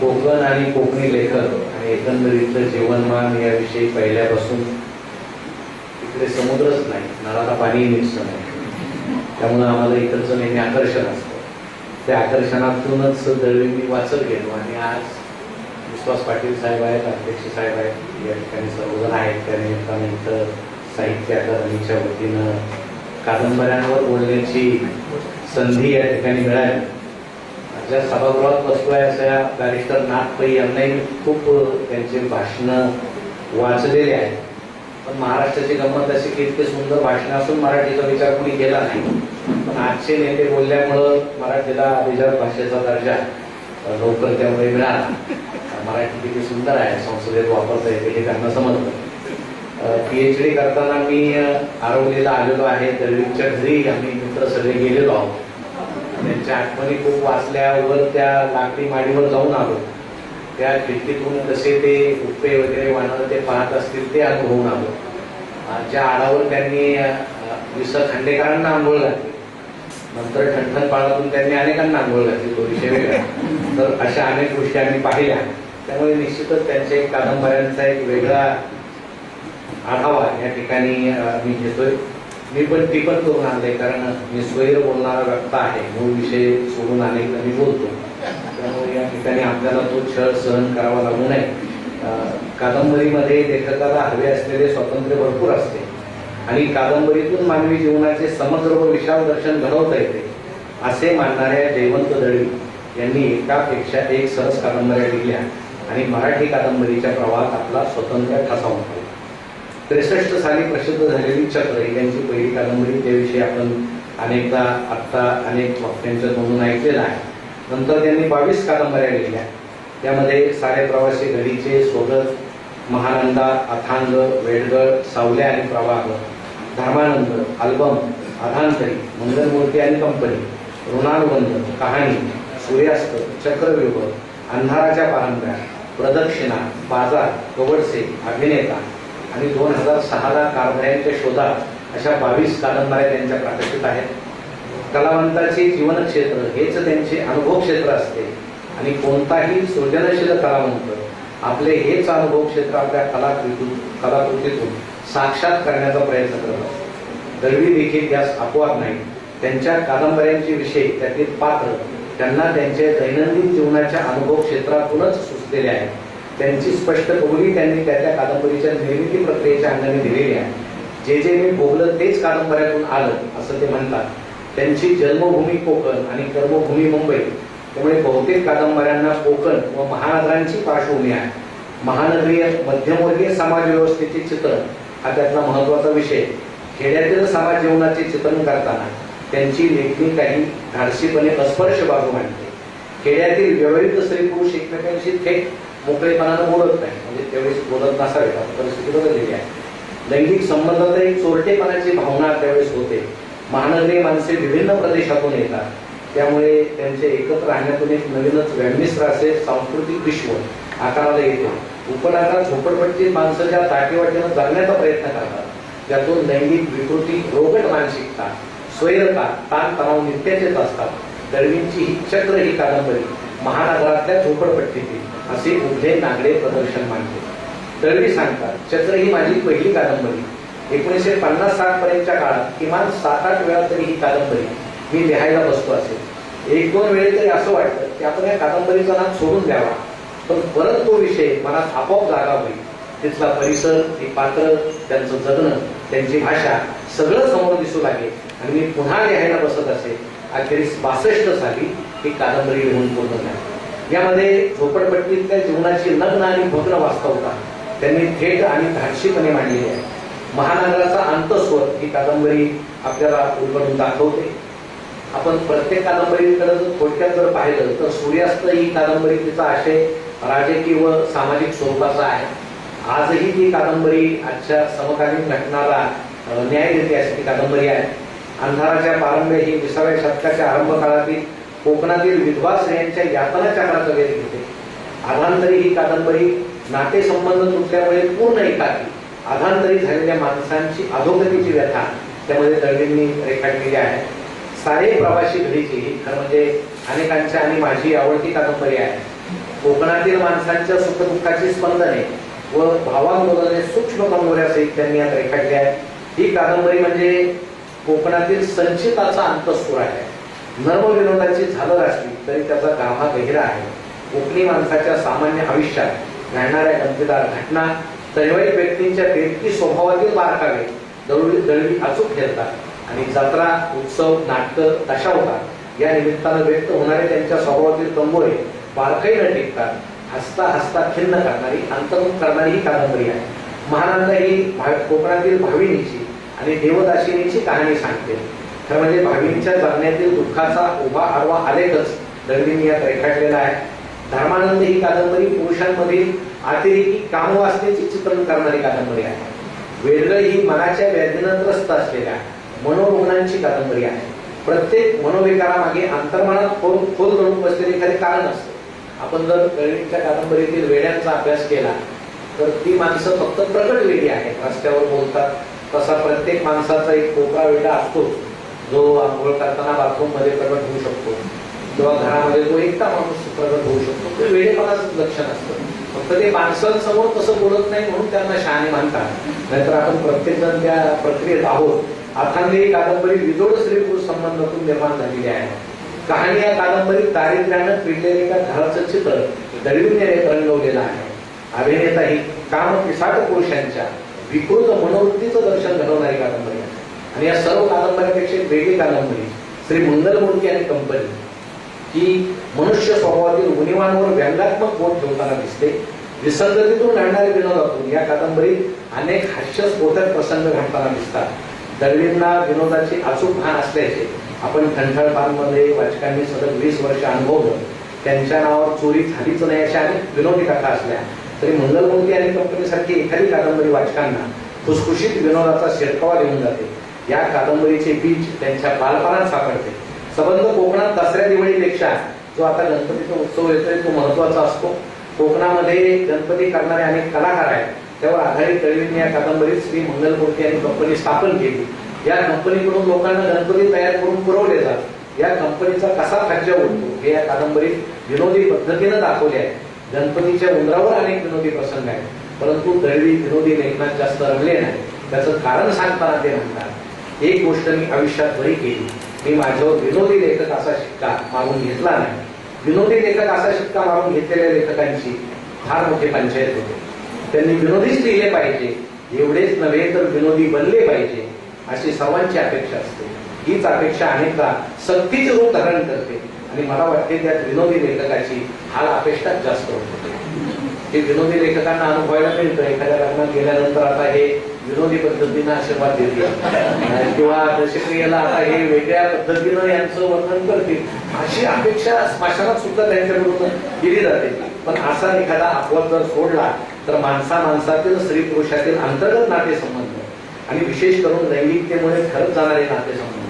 कोकण आणि कोकणी लेखक आणि एकंदरीतलं जीवनमान याविषयी पहिल्यापासून इकडे समुद्रच नाही नळाला पाणी मिळतं नाही त्यामुळं आम्हाला इकडचं नेहमी आकर्षण असतं. त्या आकर्षणातूनच दळवी मी वाचत गेलो आणि आज विश्वास पाटील साहेब आहेत अध्यक्ष साहेब आहेत या ठिकाणी सर्वजण आहेत त्या निमित्तानं इथं साहित्य अकादमीच्या वतीनं कादंबऱ्यांवर बोलण्याची संधी या ठिकाणी मिळाली. आपल्या सभागृहात बसलोय अशा बॅरिस्टर नाथ पै यांनाही खूप त्यांचे भाषणं वाचलेले आहेत. पण महाराष्ट्राची गंमत अशी की इतके सुंदर भाषण असून मराठीचा विचार कोणी केला नाही. पण आजचे नेते बोलल्यामुळं मराठीला अभिजात भाषेचा दर्जा लवकर त्यामुळे मिळाला. मराठी किती सुंदर आहे संसदेत वापरता येते हे त्यांना समजलं. पी एच डी करताना मी अ, आरवलीला आलेलो आहे तर घरी आम्ही मित्र सगळे गेलेलो आहोत. त्यांच्या आठवणी खूप वाचल्यावर त्या लाकडी माडीवर जाऊन आलो. त्या खिडकीतून कसे ते उपे वगैरे वाहणं ते पाहत असतील ते अनुभवून आलो. ज्या आडावर त्यांनी विस खांडेकरांना आंघोळ घातली. नंतर ठणठण पाळातून त्यांनी अनेकांना आंघोळ घातली तो विषय वेगळा तर अशा अनेक गोष्टी आम्ही पाहिल्या. त्यामुळे निश्चितच त्यांच्या एक कादंबऱ्यांचा एक वेगळा आढावा या ठिकाणी मी घेतोय. मी पण टिपण करून आणले कारण मी स्वैर बोलणारा व्यक्ता आहे. मूळ विषय सोडून अनेकदा मी बोलतो. त्यामुळे या ठिकाणी आपल्याला तो छळ सहन करावा लागू नये. कादंबरीमध्ये लेखकाला हवे असलेले स्वातंत्र्य भरपूर असते. आणि कादंबरीतून मानवी जीवनाचे समग्र व विशाल दर्शन घडवता येते असे मानणाऱ्या जयवंत दळवी यांनी एकापेक्षा एक सहज कादंबऱ्या लिहिल्या. आणि मराठी कादंबरीच्या प्रवाहात आपला स्वतंत्र ठसा उमटला त्रेसष्ट साली प्रसिद्ध झालेली चक्र ही त्यांची पहिली कादंबरी. त्याविषयी आपण अनेकदा आत्ता अनेक वक्त्यांच्या तोंडून ऐकलेलं आहे. नंतर त्यांनी बावीस कादंबऱ्या लिहिल्या. त्यामध्ये सारे प्रवासी घडीचे सोबत महानंदा अथांग वेडगळ सावल्या आणि प्रवाह धर्मानंद अल्बम अधांतरी मंगलमूर्ती आणि कंपनी ऋणानुबंध कहाणी सूर्यास्त चक्रव्यूह अंधाराच्या पारंब्या प्रदक्षिणा बाजार कवडसे अभिनेता आणि दोन हजार सहाला कारभाऱ्यांच्या शोधात अशा बावीस कादंबऱ्या त्यांच्या प्रकाशित आहेत. कलावंताचे जीवन क्षेत्र हेच त्यांचे अनुभव क्षेत्र असते. आणि कोणताही सृजनशील कलावंत आपले हेच अनुभव क्षेत्र आपल्या कलाकृतीतून कलाकृतीतून साक्षात करण्याचा प्रयत्न करत असतो. दळवी देखील यास अपवाद नाही. त्यांच्या कादंबऱ्यांचे विषय त्यातील पात्र त्यांना त्यांच्या दैनंदिन जीवनाच्या अनुभव क्षेत्रातूनच सुचलेले आहेत. त्यांची स्पष्ट कबुली त्यांनी त्या त्या कादंबरीच्या निर्मिती प्रक्रियेच्या अंगाने दिलेली आहे. जे जे मी भोगलं तेच कादंबऱ्यातून आलं असं ते म्हणतात. त्यांची जन्मभूमी कोकण आणि कर्मभूमी मुंबई त्यामुळे बहुतेक कादंबऱ्यांना कोकण व महानगरांची पार्श्वभूमी आहे. महानगरीय मध्यमवर्गीय समाज व्यवस्थेचे चित्रण हा त्यातला महत्त्वाचा विषय. खेड्यातील समाज जीवनाचे चित्रण करताना त्यांची लेखणी काही धाडसीपणे अस्पर्श बाजू मांडते. खेड्यातील व्यवहारिक स्त्री पुरुष एकमेकांशी थेट मोकळेपणानं बोलत नाही. म्हणजे त्यावेळेस बोलत नसावे. आता परिस्थिती बदललेली आहे. लैंगिक संबंधातही चोरटेपणाची भावना त्यावेळेस होते. महानगरीय माणसे विभिन्न प्रदेशातून येतात. त्यामुळे त्यांचे एकत्र राहण्यातून एक नवीनच व्यामिश्र असे सांस्कृतिक विश्व आकाराला येतो. उपनगरात झोपडपट्टीत माणसं ज्या दाटीवाटीनं जगण्याचा प्रयत्न करतात त्यातून लैंगिक विकृती रोगट मानसिकता स्वैरता ताणतणाव नित्याचेच असतात. दळवींची ही चक्र ही कादंबरी महानगरातल्या झोपडपट्टीतील असे उभे नागडे प्रदर्शन मांडले. दळवी सांगतात चक्र ही माझी पहिली कादंबरी. एकोणीसशे पन्नास साठ पर्यंतच्या काळात किमान सात आठ वेळा तरी ही कादंबरी मी लिहायला बसतो असेल. एक दोन वेळे तरी असं वाटतं की आपण या कादंबरीचा नाम सोडून द्यावा. पण परत तो विषय मनात आपोआप जागा होईल. तिथला परिसर ती पात्र त्यांचं जगणं त्यांची भाषा सगळं समोर दिसू लागेल. आणि मी पुन्हा लिहायला बसत असेल. अखेरीस बासष्ट साली ही कादंबरी लिहून पूर्ण झाली. यामध्ये झोपडपट्टीतल्या जीवनाची नग्न आणि भग्न वास्तवता त्यांनी थेट आणि धाडशीपणे मांडलेली आहे. महानगराचा अंतस्वर ही कादंबरी आपल्याला उलगडून दाखवते. आपण प्रत्येक कादंबरीकडे जर थोडक्यात जर पाहिलं तर सूर्यास्त ही कादंबरी तिचा आशय राजकीय व सामाजिक स्वरूपाचा आहे. आजही ती कादंबरी आजच्या समकालीन घटनाला न्याय देते अशी ती कादंबरी आहे. अंधाराच्या पारंब्य ही विसाव्या शतकाच्या आरंभ काळातील कोकणातील विधवा स्त्रियांच्या यातना चक्राचा वेध घेते. आधांतरी ही कादंबरी नातेसंबंध तुटल्यामुळे पूर्ण एकाकी. आधांतरी झालेल्या माणसांची अधोगतीची व्यथा त्यामध्ये दळवींनी रेखाटलेली आहे. सारे प्रवासी घडीची खरं म्हणजे अनेकांच्या आणि माझी आवडती कादंबरी आहे. कोकणातील माणसांच्या सुखदुःखाची स्पंदने व भावांदोलने सूक्ष्म कंगोऱ्यासहित त्यांनी यात रेखाटली आहे ही कादंबरी म्हणजे कोकणातील संचिताचा अंतस्फुर आहे. नर्म विनोदाची झालर असली तरी त्याचा गाभा गहिरा आहे. कोकणी माणसाच्या सामान्य आयुष्यात घडणाऱ्या गमतीदार घटना तळवाईत व्यक्तींच्या तेरकी स्वभावातील बारकावे दळवी दळवी अचूक ठरतात आणि जत्रा उत्सव नाटक होतात. या निमित्तानं व्यक्त होणारे त्यांच्या स्वभावातील कंबोरे बारकाई न टिकतात. हसता हसता खिन्न करणारी अंतर्मुख करणारी ही कादंबरी आहे. महानंद ही भा- कोकणातील भाविणीची आणि देवदाशिनीची कहाणी सांगते. खरं म्हणजे भाविनीच्या जगण्यातील दुःखाचा उभा आडवा आलेखच दळवींनी यात रेखाटलेला आहे. धर्मानंद ही कादंबरी पुरुषांमधील अतिरेकी कामवासनेचे चित्रण करणारी कादंबरी आहे. वेगळं ही मनाच्या व्याधीनं त्रस्त असलेल्या मनोरुग्णांची कादंबरी आहे. प्रत्येक मनोविकारामागे अंतर्मनात खोल खोल दडून बसलेले एखादे कारण असतं. आपण जर दळवींच्या कादंबरीतील वेड्यांचा अभ्यास केला तर ती माणसं फक्त प्रकट वेगळी आहेत. रस्त्यावर बोलतात. तसा प्रत्येक माणसाचा एक कोपरा वेडा असतो जो आंघोळ करताना बाथरूममध्ये होऊ शकतो किंवा घरामध्ये तो एकटा माणूस प्रगट होऊ शकतो ते वेळेपणाच लक्षण असतं. फक्त ते माणसांसमोर तसं बोलत नाही म्हणून त्यांना शहाणे मानतात. नाहीतर आपण प्रत्येक जण त्या प्रक्रियेत आहोत. अथांनी ही कादंबरी विजोड स्त्रीपुरुष संबंधातून निर्माण झालेली आहे. कहाणी या कादंबरीत दारिद्र्यानं पिडलेल्या एका घराचं चित्र दळीवने रंगवलेलं आहे. अभिनेता ही काम पिसाट पुरुषांच्या विकृत मनोवृत्तीचं दर्शन घडवणारी कादंबरी. आणि या सर्व कादंबऱ्यांपेक्षा एक वेगळी कादंबरी श्री मंगलमूर्ती आणि कंपनी ही मनुष्य स्वभावातील उणिवांवर व्यंगात्मक बोट ठेवताना दिसते विसंगतीतून घडणारे विनोदातून या कादंबरीत अनेक हास्यस्फोटक प्रसंग घडताना दिसतात. दळवींना विनोदाची अचूक भान असल्याचे आपण ठणठळपांमध्ये वाचकांनी सलग वीस वर्ष अनुभवलं. त्यांच्या नावावर चोरी झालीच नाही अशा अनेक विनोदी कथा असल्या तरी मंगलमूर्ती आणि कंपनीसारखी एखादी कादंबरी वाचकांना खुसखुशीत विनोदाचा शिरकावा देऊन जाते. या कादंबरीचे बीज त्यांच्या बालपणात सापडते. संबंध कोकणात दसऱ्या दिवाळीपेक्षा जो आता गणपतीचा उत्सव येतोय तो महत्त्वाचा असतो. कोकणामध्ये गणपती करणारे अनेक कलाकार आहेत. त्यावर आधारित दळवींनी या कादंबरीत श्री मंगलमूर्ती आणि कंपनी स्थापन केली. या कंपनीकडून लोकांना गणपती तयार करून पुरवले जातात. या कंपनीचा कसा खर्च उडतो हे या कादंबरीत विनोदी पद्धतीनं दाखवले आहे. गणपतीच्या उंदरावर अनेक विनोदी प्रसंग आहेत. परंतु दळवी विनोदी लेखनात जास्त रमले नाही. त्याचं कारण सांगताना ते म्हणतात एक गोष्ट मी आयुष्यात बरी केली. मी माझ्यावर विनोदी लेखक असा शिक्का मागून घेतला नाही. विनोदी लेखक असा शिक्का मागून घेतलेल्या लेखकांची फार मोठे पंचायत होते. त्यांनी विनोदीच लिहिले पाहिजे. एवढेच नव्हे तर विनोदी बनले पाहिजे अशी सर्वांची अपेक्षा असते. हीच अपेक्षा अनेकदा सक्तीचे रूप धारण करते. आणि मला वाटते त्यात विनोदी लेखकाची हाल अपेक्षा जास्त होत होते. हे विनोदी लेखकांना अनुभवायला मिळतं. एखाद्या लग्नात गेल्यानंतर आता हे विनोदी पद्धतीनं आशीर्वाद देतील. किंवा दशक्रियेला आता हे वेगळ्या पद्धतीनं यांचं वर्णन करतील. अशी अपेक्षा स्मशानात सुद्धा त्यांच्याकडून केली जाते. पण असा एखादा अपवाद जर सोडला तर माणसा माणसातील स्त्री पुरुषातील अंतर्गत नातेसंबंध आणि विशेष करून लैंगिकतेमुळे खरंच जाणारे नातेसंबंध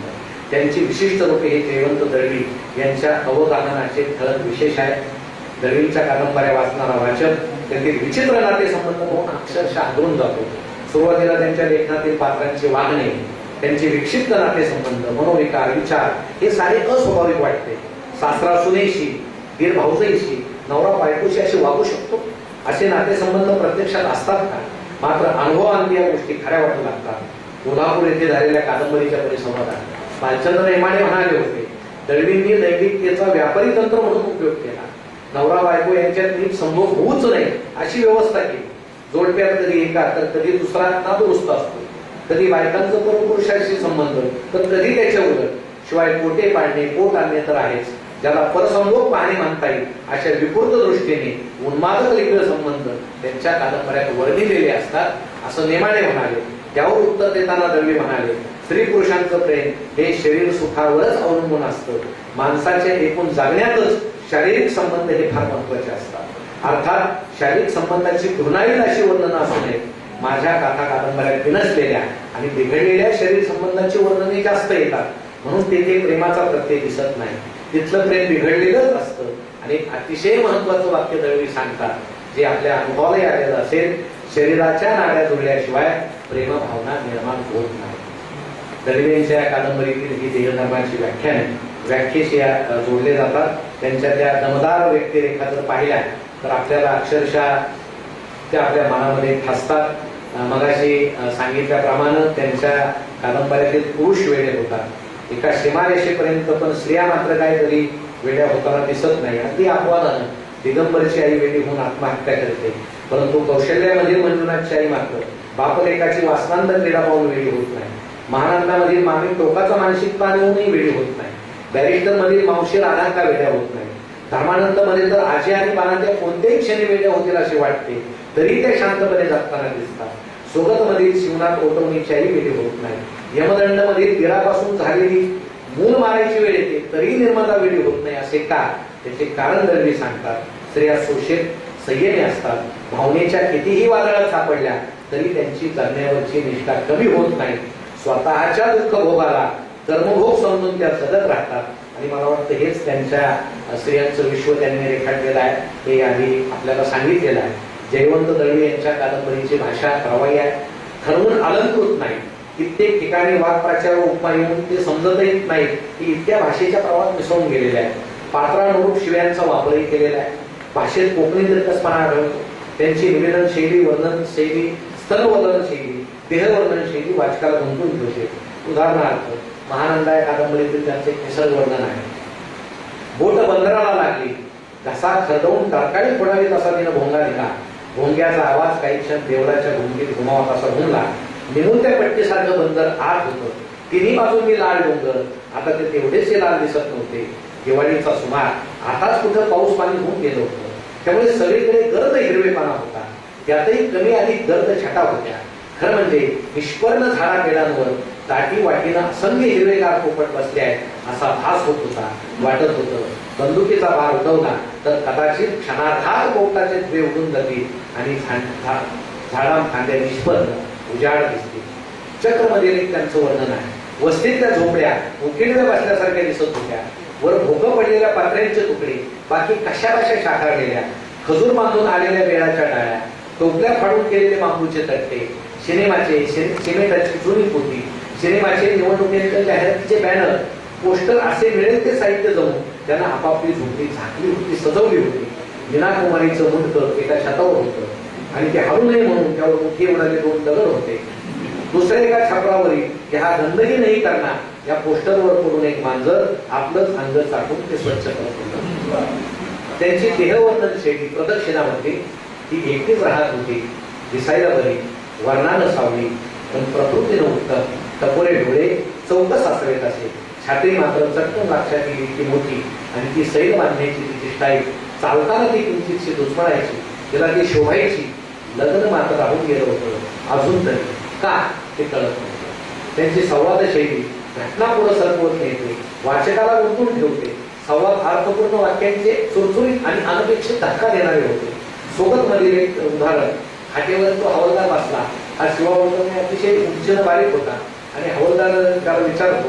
त्यांची विशिष्ट रूपे हे जयवंत दळवी यांच्या अवगाहनाचे ठळक विशेष आहे. दळवींच्या कादंबऱ्या वाचणारा वाचक त्यातील विचित्र नातेसंबंध पाहून अक्षरशः हादरून जातो. सुरुवातीला त्यांच्या लेखनातील पात्रांचे वागणे त्यांचे विक्षिप्त नातेसंबंध मनोविकार विचार हे सारे अस्वाभाविक वाटते. सासरा सुनेशी दीर भाऊजईशी नवरा बायकोशी असे वागू शकतो. असे नातेसंबंध प्रत्यक्षात असतात का? मात्र अनुभवांती या गोष्टी खऱ्या वाटू लागतात. कोल्हापूर येथे झालेल्या कादंबरीच्या परिसंवादात भालचंद्र नेमाने म्हणाले होते दळवींनी लैंगिकतेचा व्यापारी तंत्र म्हणून उपयोग केला. नवरा बायको यांच्यात नीट संभोग होऊच नाही अशी व्यवस्था केली. जोडप्यात कधी एका तर कधी दुसरा नादुरुस्त असतो. कधी बायकांचं परपुरुषाशी संबंध तर कधी त्याच्या उलट. शिवाय पोटे पाडणे पोट आणणे तर आहेच. ज्याला परसंभोग पाहणे म्हणता येईल अशा विकृत दृष्टीने उन्मादक लिंग संबंध त्यांच्या कादंबऱ्यात वर्णिलेले असतात असं नेमाडे म्हणाले. त्यावर उत्तर देताना दळवी म्हणाले स्त्री पुरुषांचं प्रेम हे शरीर सुखावरच अवलंबून असतं. माणसाच्या एकूण जागण्यातच शारीरिक संबंध हे फार महत्त्वाचे असतात. अर्थात शारीरिक संबंधाची घृणाईल अशी वर्णनं असू नये. माझ्या कथा कादंबऱ्यात विनसलेल्या आणि बिघडलेल्या शरीर संबंधाची वर्णने जास्त येतात. म्हणून तेथे प्रेमाचा प्रत्यय दिसत नाही. तिथलं प्रेम बिघडलेलंच असतं. आणि अतिशय महत्वाचं वाक्य दळवी सांगतात जे आपल्या अनुभवालाही आलेलं असेल शरीराच्या नाड्या जुळल्याशिवाय प्रेमभावना निर्माण होत नाही. दळवी यांच्या या कादंबरीतील ही देहधर्माची व्याख्याने व्याख्येशी जोडले जातात. त्यांच्या त्या दमदार व्यक्तिरेखा जर पाहिल्या तर आपल्याला अक्षरशः त्या आपल्या मनामध्ये ठसतात. मगाशी सांगितल्याप्रमाणे त्यांच्या कादंबऱ्यातील पुरुष वेळे होतात. एका सीमारेषेपर्यंत पण स्त्रिया मात्र काहीतरी वेड्या होताना दिसत नाही. अगदी अपवादानं दिगंबरची आई वेडी होऊन आत्महत्या करते. परंतु कौशल्यामधील मंजुनाथची आई मात्र बापलेखाची वासनांत क्रीडा पाहून वेळी होत नाही. महाराष्ट्रामधील मागणी टोकाचा मानसिकता होऊनही वेळी होत नाही. बॅरिस्टर मधील मावशी राधांका वेड्या होत नाही धर्मानंदमध्ये तर आजी आणि बाळांच्या कोणत्याही क्षणी वेड्या होतील असे वाटते तरी त्या शांतपणे जगताना दिसतात. सोबत मधील शिवनाथ ओटवणीच्याही वेळी होत नाही यमदंड मधील तीरापासून झालेली मूल मारायची वेळ येते तरी निर्माता वेळी होत नाही असे का? त्याचे कारण दरवी सांगतात. स्त्रिया शोषित संयमी असतात. भावनेच्या कितीही वादळात सापडल्या तरी त्यांची जगण्यावरची निष्ठा कमी होत नाही. स्वतःच्या दुःख भोगाला कर्मभोग समजून त्या जगत राहतात. आणि मला वाटतं हेच त्यांच्या स्त्रियांचं विश्व त्यांनी रेखाटलेलं आहे. हे आधी आपल्याला सांगितलेलं आहे. जयवंत दळवी यांच्या कादंबरीची भाषा प्रवाही आहे. ठरवून अलंकृत नाही. कित्येक ठिकाणी वाक्प्रचार व उपमा येऊन ते समजत येत नाही की इतक्या भाषेच्या प्रवाहात मिसळून गेलेले आहे पात्रानुरूप शिव्यांचा वापरही केलेला आहे. भाषेत कोकणी दीर्घस्पणा आढळतो. त्यांची निवेदन शैली वर्णन शैली स्थलवर्णन शैली देहवर्णन शैली वाचकाला गुंतवून ठेवते उदाहरणार्थ महानंदा या कादंबरीतील त्यांचे निसर्ग वर्णन आहे. बोट बंदराला लागली. घसा खरडवून तरकारी फोडावीत तसा तिनं भोंगा दिला. भोंग्याचा आवाज काही क्षण देवळाच्या भूमिकेत घुमावत असा घुमला. निघून त्या पट्टीसारखं बंदर आत होतं. तिन्ही बाजूंनी लाल डोंगर. आता ते तेवढेच लाल दिसत नव्हते. दिवाळीचा सुमार. आताच कुठं पाऊस पाणी होऊन गेलं होतं. त्यामुळे सगळीकडे गर्द हिरवेपणा होता. त्यातही कमी अधिक गर्द छटा होत्या. खरं म्हणजे निष्पर्ण झाडा पेडांवर दाटी वाटीनं असंख्य हिरवेगार पोपट बसले आहेत असा भास होत होता वाटत होतं. बंदुकीचा भार उडवला तर कदाचित क्षणार्धात पोपटाचे द्वे उडून जातील आणि झाडा फांद्या निष्पर्ण उजाड दिसतील. चक्रमध्ये एक त्यांचं वर्णन आहे. वस्तीतल्या झोपड्या उकिडव्या बसल्यासारख्या दिसत होत्या. वर भोगं पडलेल्या पात्र्यांचे तुकडे बाकी कशा कशा शाखारलेल्या खजूर बांधून आलेल्या वेळाच्या डाळ्या टोपल्या फाडून केलेले बांबूचे तट्टे सिनेमाचे सिनेटाची जुनी पोती सिनेमाचे निवडणुकीनंतर जाहिरातीचे बॅनर पोस्टर असे मिळेल ते साहित्य जमून त्यांना आपापली झोपडी झाकली होती सजवली होती. मीना कुमारीचं मुंडक एका छतावर होतं आणि ते हलू नये म्हणून त्यावर मोठी उडाले दोन दगड होते. दुसऱ्या एका छापरावरील की हा गंदगी नाही करणार. या पोस्टरवर पडून एक मांजर आपलंच अंग चाटून ते स्वच्छ करत होतं. त्यांची देहवर्णन शैली प्रदक्षिणामध्ये ती एकटीच राहत होती दिसायला बरी. वर्णानं सावली पण प्रकृतीनं उत्तम टपोरे डोळे चौकस असावेत असे. छात्री मात्र चटकन लक्षात गेली ती मोठी आणि ती सैल बांधण्याची तिची स्टाईल चालताना ती किंचितशी दुचमळायची. तिला ती शोभायची. लग्न मात्र राहून गेलं होतं. अजून तरी. का? ते कळत नव्हतं. त्यांची संवाद शैली घटना पुढे सरकवत नेते वाचकाला गुंतून ठेवते. संवाद अर्थपूर्ण वाक्यांचे चुरचुरीत आणि अनपेक्षित धक्का देणारे होते. सोबत मधील एक उदाहरण हाटेवर तो हवालदार बसला. हा शिवा बोलतो अतिशय उंचीनं बारीक होता. आणि हवालदार त्याला विचारतो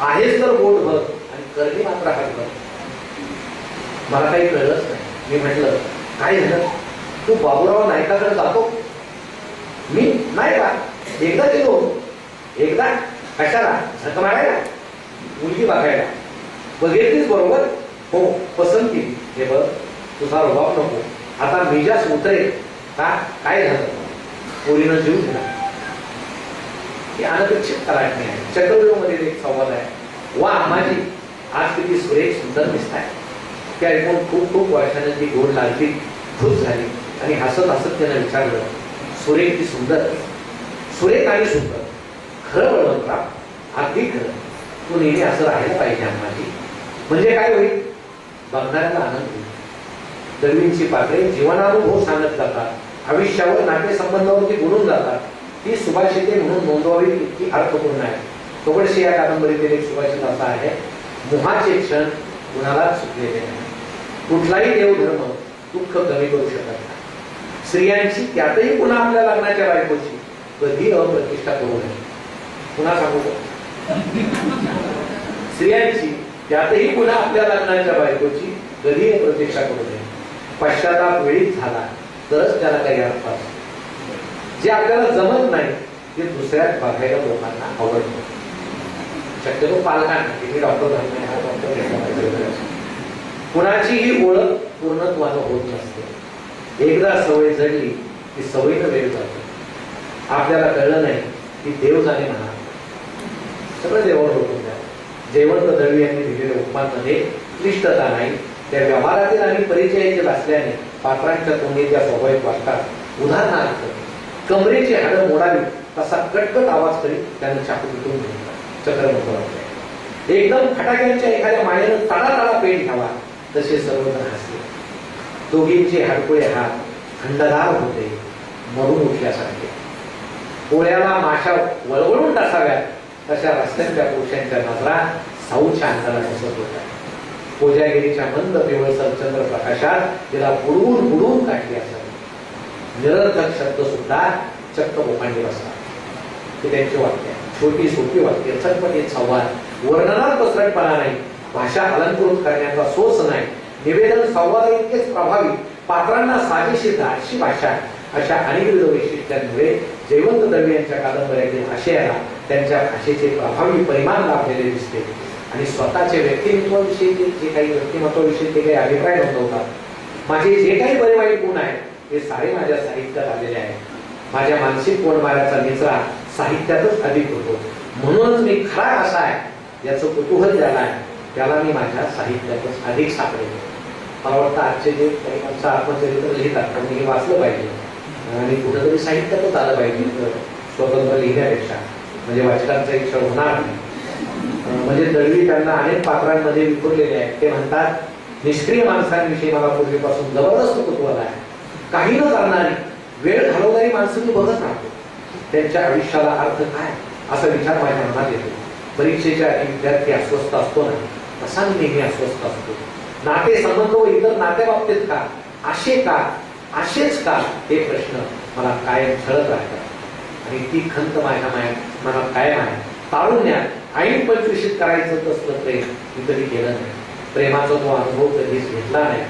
आहेच तर बोट भर आणि करणी मात्र हात भर. मला काही कळलंच नाही. मी म्हटलं काय झालं? तू बाबूराव नायकाकडे जातो? मी? नाही का एकदा गेलो एकदा? कशाला? झक मारायला? मुलगी बघायला. बघितलीच बरोबर? हो पसंती. हे बघ तुझा रुबाब नको. आता मिजास उतरेल का काय झालं? पोरीनं जीव दिला ही अनपेक्षित तलाटणी आहे चक्रव्यूहमध्ये एक संवाद आहे. वा माझी आज किती सुरेख सुंदर दिसताय. ते ऐकून खूप खूप वर्षाने ती गोड लागली खुश झाली आणि हसत हसत त्यानं विचारलं सुरेख ती सुंदर सुरेख आणि सुंदर. खरं बळवंतराव अगदी खरं. तू नेहमी असं राहायला पाहिजे आम्हाला म्हणजे काय होईल? बघणाऱ्याला आनंद होईल. दळवींची पात्रे जीवनानुभव सांगत जातात. आयुष्यावर नातेसंबंधावरती बोलून जातात. ती सुभाषिते म्हणून नोंदवावी इतकी अर्थपूर्ण आहे. कबडशी या कादंबरीतील एक सुभाषित असा आहे मोहाचे क्षण कुणालाच सुटलेले नाही. कुठलाही देवधर्म दुःख कमी करू शकत नाही. स्त्रियांची त्यातही पुन्हा आपल्या लग्नाच्या बायकोची कधी अप्रतिष्ठा करू नये. पुन्हा सांगू स्त्रियांची त्यातही पुन्हा आपल्या लग्नाच्या बायकोची कधी प्रतीक्षा करू नये. पश्चाताप वेळीच झाला. तरच त्याला काही अर्थ असतो जे आपल्याला जमत नाही ते दुसऱ्यात बघायला लोकांना आवडतं. शक्यतो पालकांना की डॉक्टर नाही हा डॉक्टर कुणाचीही ओळख पूर्णत्वानं होत नसते. एकदा सवय जडली की सवयीनं वेळ जातो. आपल्याला कळलं नाही की देव झाले म्हणा सगळं देवावर होतं जेवण जयवंत दळवी यांनी दिलेल्या उपमांमध्ये क्लिष्टता नाही. त्या व्यवहारातील आणि परिचयाचे असल्याने पात्रांच्या तोंडीच्या स्वाभाविक वाटतात उदाहरणार्थ कमरेची हाडं मोडावी तसा कटकट आवाज करीत त्यानं चाकू पिटून घेतला. चक्रवर्ती एकदम फटाक्यांच्या एखाद्या मायेनं ताडा ताडा पेट घ्यावा तसे सर्वजण हसले. दोघींचे हाडकुळे हात थंडगार होते मरून उठल्यासारखे. पोळ्याला माशा वळवळून टासाव्यात तशा रस्त्यांच्या पुरुषांच्या नजरा साऊच्या अंतराला दिसत होत्या कोजागिरीच्या मंद पिवळसर चंद्र प्रकाशात तिला बुडवून बुडवून काढली असावी निरर्थक शब्द सुद्धा चक्क बोकांडी असतात ते त्यांची वाक्य छोटी सोपी वाक्य चटपटीत संवाद. वर्णनात पसरटपणा नाही. भाषा अलंकृत करण्याचा सोच नाही. निवेदन संवाद इतकेच प्रभावी. पात्रांना साजेशी धाडशी भाषा अशा अनेकविध वैशिष्ट्यांमुळे जयवंत दळवी यांच्या कादंबऱ्यातील आशयाला त्यांच्या भाषेचे प्रभावी परिमाण लाभलेले दिसते. आणि स्वतःचे व्यक्तिमत्वाविषयी जे जे काही व्यक्तिमत्वाविषयी ते काही अभिप्राय नोंदवतात. माझे जे काही बरे वाईट गुण आहेत ते सारे माझ्या साहित्यात आलेले आहेत. माझ्या मानसिक कोणमाऱ्याचा निचरा साहित्यातच अधिक होतो. म्हणूनच मी खरा असा आहे याचं कुतूहल ज्याला आहे त्याला मी माझ्या साहित्यातच अधिक सापडेल मला वाटतं आजचे जे काही माणसं आत्मचरित्र लिहितात पण हे वाचलं पाहिजे. आणि कुठंतरी साहित्यातच आलं पाहिजे स्वतंत्र लिहिण्यापेक्षा. म्हणजे वाचकांचा इच्छा होणार नाही म्हणजे दळवी त्यांना अनेक पात्रांमध्ये विखुरलेले आहेत. ते म्हणतात निष्क्रिय माणसांविषयी मला पूर्वीपासून जबरदस्त कुतूहल आहे. काही न करणारी वेळ घालवणारी माणसं मी बघत राहतो. त्यांच्या आयुष्याला अर्थ काय? असा विचार माझ्या मनात येतो. परीक्षेच्या विद्यार्थी अस्वस्थ असतो ना? तसा मी नेहमी अस्वस्थ असतो. नाते संबंध व इतर नात्या बाबतीत का? असे का? असेच का? हे प्रश्न मला कायम छळत राहतात. आणि ती खंत माझ्या माया मनात कायम आहे. तारुण्यात ऐन पंचवीशीत करायचं तसलं प्रेम मी कधी केलं नाही. प्रेमाचा तो अनुभव कधीच घेतला नाही.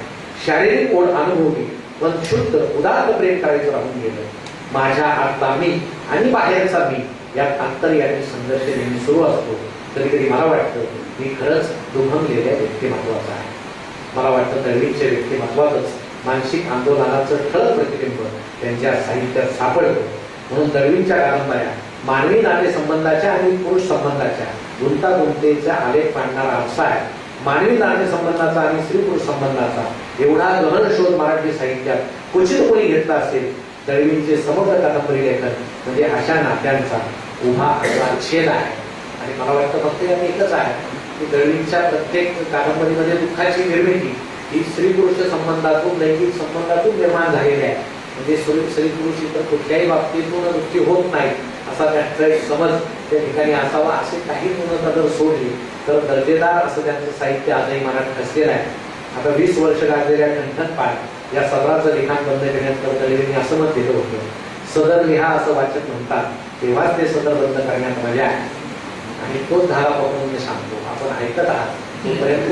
शारीरिक ओढ अनुभवली पण शुद्ध उदात्त प्रेम करायचं राहून गेलं. माझ्या आतला मी आणि बाहेरचा मी यात अंतर्यामी संघर्ष नेहमी सुरू असतो. कधी कधी मला वाटतं मी खरंच दुभमलेल्या व्यक्तिमत्वाचा आहे. मला वाटतं दळवीच्या व्यक्तिमत्वातच मानसिक आंदोलनाचं ठळक प्रतिबिंब त्यांच्या साहित्यात सापडतं. म्हणून दळवींच्या कादंबऱ्या मानवी नातेसंबंधाच्या आणि पुरुष संबंधाच्या गुंतागुंतेचा आलेख पाडणारा असा आहे. मानवी नातेसंबंधाचा आणि स्त्री पुरुष संबंधाचा एवढा गहन शोध मराठी साहित्यात क्वचित कोणी घेतला असेल दळवींचे समग्र कादंबरी लेखन म्हणजे अशा नात्यांचा उभा असा छेद आहे. आणि मला वाटतं फक्त यात एकच आहे की दळवींच्या प्रत्येक कादंबरीमध्ये दुःखाची निर्मिती ही स्त्री पुरुष संबंधातून लैंगिक संबंधातून निर्माण झालेली आहे. म्हणजे स्त्री स्त्री पुरुष इतर कुठल्याही बाबतीतून दुःखी होत नाही असा त्यांचा एक समज त्या ठिकाणी असावा असे काही पूर्णता जर सोडली तर दर्जेदार असं त्यांचं साहित्य आजही मनात ठसलेलं आहे. आता वीस वर्ष गाजलेल्या ठणठण पाठ या सदराचं लिखाण बंद करण्यात दळवींनी असं मत दिलं होतं. सदर लिहा असं वाचक म्हणतात तेव्हाच ते सदर बंद करण्यात मजा आहे. आणि तोच धारा पकडून मी सांगतो आपण ऐकत आहात तोपर्यंत